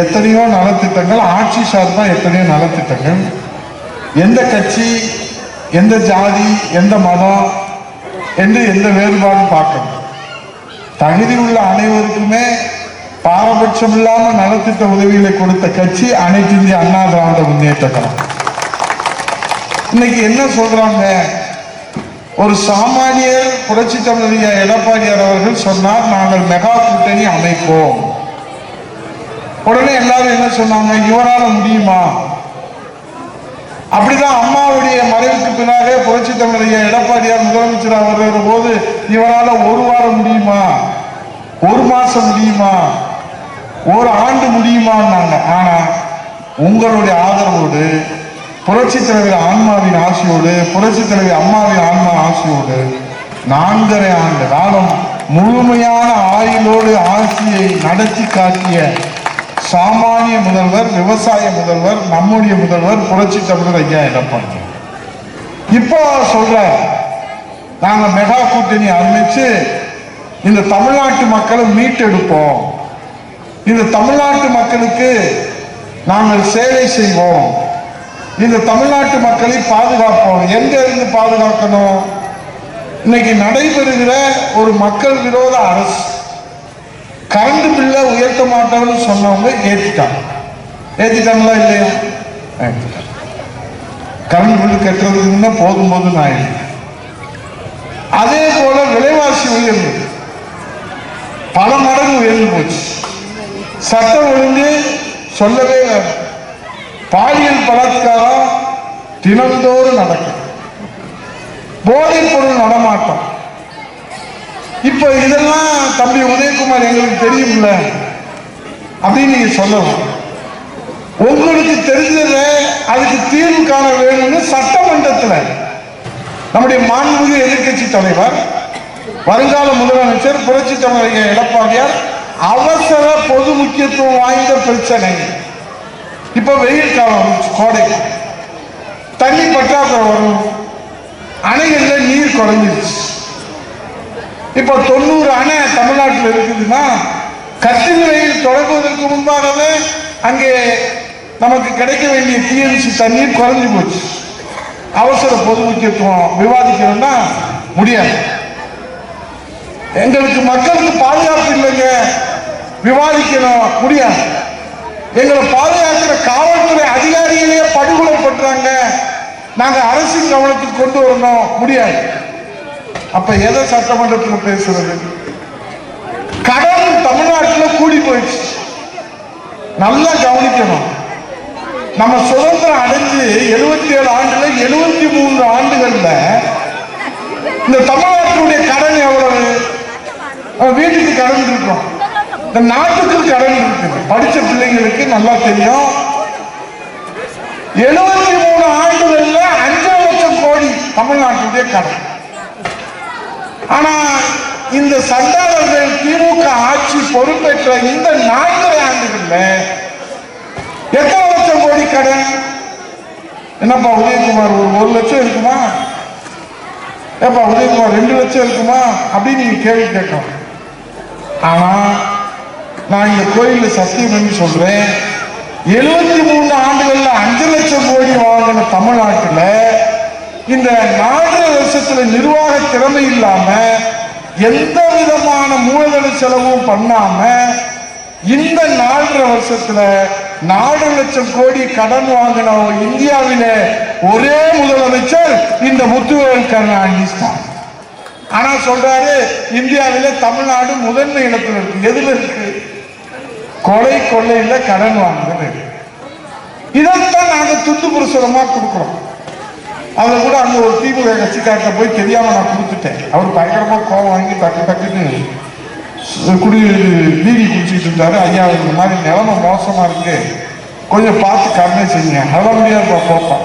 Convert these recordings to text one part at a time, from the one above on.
எத்தனையோ நலத்திட்டங்கள் ஆட்சி சார்பா எத்தனையோ நலத்திட்டங்கள். எந்த கட்சி எந்த ஜாதி எந்த மதம் என்று எந்த வேறுபாடும் பார்க்கணும் தகுதி உள்ள அனைவருக்குமே பாரபட்சம் இல்லாமல் நலத்திட்ட உதவிகளை கொடுத்த கட்சி அனைத்து இந்திய அண்ணா திராவிட முன்னேற்ற கழகம். இன்னைக்கு என்ன சொல்றாங்க? ஒரு சாமானிய புரட்சி தமிழக எடப்பாடியார் அவர்கள் சொன்னார் நாங்கள் மெகா கூட்டணி அமைப்போம். உடனே எல்லாரும் என்ன சொன்னாங்க? இவரால முடியுமா? அப்படிதான் அம்மாவுடைய மறைவுக்கு பின்னாலே புரட்சி தமிழைய எடப்பாடியார் முதலமைச்சராக வருகிற போது இவரால ஒரு வாரம் முடியுமா? ஒரு மாசம் முடியுமா? ஒரு ஆண்டு முடியுமான்னாங்க. ஆனா உங்களுடைய ஆதரவோடு புரட்சி தலைவர் ஆன்மாவின் ஆசையோடு புரட்சி தலைவர் அம்மாவின் ஆன்மா ஆசையோடு நான்கரை ஆண்டு காலம் முழுமையான ஆயுளோடு ஆட்சியை நடத்தி காட்டிய சாமானிய முதல்வர் விவசாய முதல்வர் நம்முடைய முதல்வர் புரட்சி தமிழர் ஐயா எடப்பாடி இப்போ சொல்ற நாங்க மெகா கூட்டணி ஆரம்பிச்சு இந்த தமிழ்நாட்டு மக்களை மீட்டெடுப்போம். இந்த தமிழ்நாட்டு மக்களுக்கு நாங்கள் சேவை செய்வோம். இந்த தமிழ்நாட்டு மக்களை பாதுகாப்போம். எங்க இருந்து பாதுகாக்கணும்? இன்னைக்கு நடைபெறுகிற ஒரு மக்கள் விரோத அரசு கரண்ட் பில்லை உயர்த்த மாட்டோம்னு சொன்னவங்க ஏத்திட்டாங்க. ஏத்திட்டாங்களா இல்லையா? கரண்ட் பில்லு கட்டுறதுக்கு போதும் போது ஆயிடுச்சு அதே போல விலைவாசி உயர்வு. பல மடங்கு உயர்ந்து போச்சு. சட்டம் ஒழுங்கு சொல்லவே பாலியல் பலாத்காரம் தினந்தோறும் நடக்கும். போதைப் பொருள் நடமாட்டம். இப்ப இதெல்லாம் தம்பி உதயகுமார் எங்களுக்கு தெரியும்ல. அப்படின்னு நீங்க சொல்லலாம் உங்களுக்கு தெரிஞ்சத அதுக்கு தீர்வு காண வேணும்னு சட்டமன்றத்தில் நம்முடைய மாண்புமிகு எதிர்க்கட்சி தலைவர் வருங்கால முதலமைச்சர் புரட்சி தலைவர் எடப்பாடியார் அவசர பொது முக்கியத்துவம் வாய்ந்த பிரச்சனை. இப்ப வெயில் காலம் கோடை. தண்ணி பற்றாக்குறை வரும். அணைகளில் நீர் குறைஞ்சிருச்சு. இப்போ தொண்ணூறு அணை தமிழ்நாட்டில் இருக்குதுன்னா கத்திரி தொடங்குவதற்கு முன்பாகவே அங்கே நமக்கு கிடைக்க வேண்டிய டிஎம்சி தண்ணீர் குறைஞ்சி போச்சு. அவசர பொது முக்கியத்துவம் விவாதிக்கணும்னா முடியாது. எங்களுக்கு மக்களுக்கு பாதுகாப்பு இல்லைங்க. விவாதிக்கணும் முடியாது. எங்களை பாதுகாக்கிற காவல்துறை அதிகாரிகளே படுகொலை பண்றாங்க. நாங்கள் அரசின் கவனத்துக்கு கொண்டு வரணும் முடியாது. அப்ப எதை சட்டமன்றத்தில் பேசுறது? கடன் தமிழ்நாட்டில் கூடி போயிடுச்சு. நல்லா கவனிக்கணும். நம்ம சுதந்திரம் அடைஞ்சு எழுபத்தி ஏழு ஆண்டுல எழுபத்தி மூன்று ஆண்டுகள்ல இந்த தமிழ்நாட்டினுடைய கடன் எவ்வளவு? வீட்டுக்கு கடன் இருக்கும் இந்த நாட்டுக்கு கடன் இருக்குது படிச்ச பிள்ளைங்களுக்கு நல்லா தெரியும். எழுபத்தி மூணு ஆண்டுகள்ல அஞ்சு லட்சம் கோடி தமிழ்நாட்டுடைய கடன். ஆனா இந்த சண்டாளர்கள் திமுக ஆட்சி பொறுப்பேற்ற இந்த நான்கரை ஆண்டுகள்ல எத்தனை லட்சம் கோடி கடன்? என்னப்பா உதயகுமார் ஒரு ஒரு லட்சம் இருக்குமா? ஏப்பா உதயகுமார் ரெண்டு லட்சம் இருக்குமா? அப்படின்னு நீங்க கேள்வி கேட்கலாம் ஆனா நான் இந்த கோயிலில் சத்தியம் பண்ணி சொல்றேன். எழுபத்தி மூணு ஆண்டுகள்ல அஞ்சு லட்சம் கோடி வாங்கின தமிழ்நாட்டுல இந்த நாலரை வருஷத்துல நிர்வாக திறமை இல்லாம எந்த விதமான மூலதன செலவும் பண்ணாம இந்த நாலரை வருஷத்துல நாலு லட்சம் கோடி கடன் வாங்கின இந்தியாவில ஒரே முதலமைச்சர் இந்த முத்துவேல் கருணாநிதி தான் ஆனா சொல்றாரு இந்தியாவில தமிழ்நாடு முதன்மை இடத்துல இருக்கு. எதுல இருக்கு? கொலை கொள்ளையில கடன் வாங்குறது. இதைத்தான் நாங்க துண்டு புருஷரமா கொடுக்குறோம். அதில் கூட அங்க ஒரு திமுக கட்சிக்கார்ட்ட போய் தெரியாம நான் கொடுத்துட்டேன். அவர் பயங்கரமா கோவம் வாங்கி டக்கு டக்குன்னு குடி பீடி குடிச்சிட்டு இருந்தாரு. ஐயா இந்த மாதிரி நிலைமை மோசமா இருக்கு. கொஞ்சம் பார்த்து கருணை செய்யுங்க. அதெல்லாம் முடியாது போப்பா.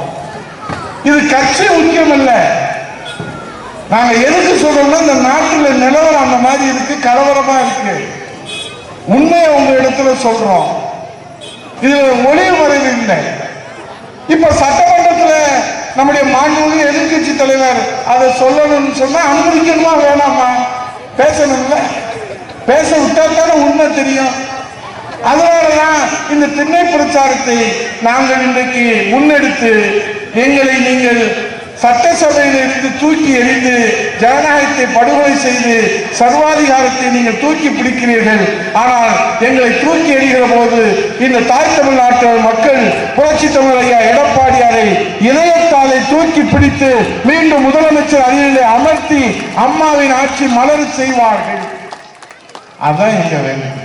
இது கட்சி முக்கியம் இல்லை நாங்க எதுக்கு சொல்றோம்னா இந்த நாட்டுல நிலவரம் அந்த மாதிரி இருக்கு கலவரமா இருக்கு. உண்மையை உங்க இடத்துல சொல்றோம். இது ஒளிவு மறைவு இல்லை. இப்ப சட்டமன்ற நம்முடைய மாண்புமிகு எதிர்க்கட்சி தலைவர் அதை சொல்லணும்னு சொன்னா அனுமதிக்கணுமா வேணாமா? பேசணும்ல. பேச விட்டா தானே உண்மை தெரியும். அதனாலதான் இந்த திண்ணை பிரச்சாரத்தை நாங்கள் இன்றைக்கு முன்னெடுத்து எங்களை நீங்கள் சட்டசபையில் இருந்து தூக்கி எறிந்து ஜனநாயகத்தை படுகொலை செய்து சர்வாதிகாரத்தை நீங்கள் தூக்கி பிடிக்கிறீர்கள். ஆனால் எங்களை தூக்கி எறிகிற போது இந்த தாய் தமிழ்நாட்டு மக்கள் புரட்சி தமிழ் ஐயா எடப்பாடியாரை இணையத்தாலை தூக்கி பிடித்து மீண்டும் முதலமைச்சர் அணியிலே அமர்த்தி அம்மாவின் ஆட்சி மலர் செய்வார்கள். அதான் எங்க வேண்டும்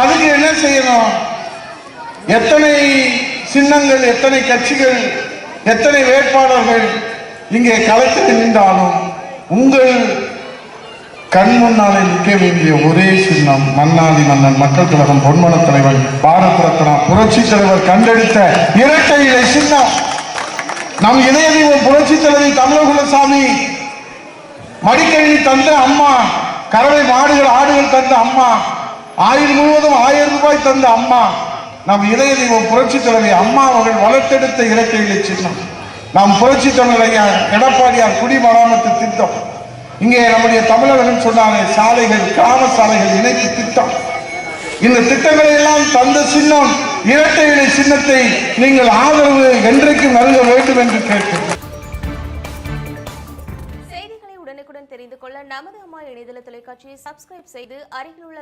அதுக்கு என்ன செய்யணும்? எத்தனை சின்னங்கள் எத்தனை கட்சிகள் எத்தனை வேட்பாளர்கள் இங்கே களத்தில் நின்றாலும் உங்கள் கண் முன்னாலே நிற்க வேண்டிய ஒரே சின்னம் மன்னாதி மன்னன் மக்கள் கழகம் பொன்மன தலைவர் பாரத ரத்னா புரட்சி தலைவர் கண்டெடுத்த இரட்டை இலை சின்னம். நம் இணைய புரட்சி தலைவர் தமிழகுலசாமி மடிக்கணினி தந்த அம்மா கறவை மாடுகள் ஆடுகள் தந்த அம்மா ஆயுள் முழுவதும் ஆயிரம் ரூபாய் தந்த அம்மா நம் இதய தெய்வம் புரட்சி தலைவி அம்மா அவர்கள் வளர்த்தெடுத்த இறக்கைகளை சின்னம். நாம் புரட்சி தலைவர் எடப்பாடியார் குடிமராமத்து திட்டம். இங்கே நம்முடைய தமிழர்கள் சொன்னாங்க சாலைகள் கிராம சாலைகள் இணைப்பு திட்டம். இந்த திட்டங்களை எல்லாம் தந்த சின்னம் இரட்டை இலை சின்னத்தை நீங்கள் ஆதரவு என்றைக்கு நல்க வேண்டும் என்று கேட்கிறேன் செய்திகளை உடனுக்குடன் தெரிந்து கொள்ள நமது அம்மா இணையதள தொலைக்காட்சியை சப்ஸ்கிரைப் செய்து அருகில் உள்ள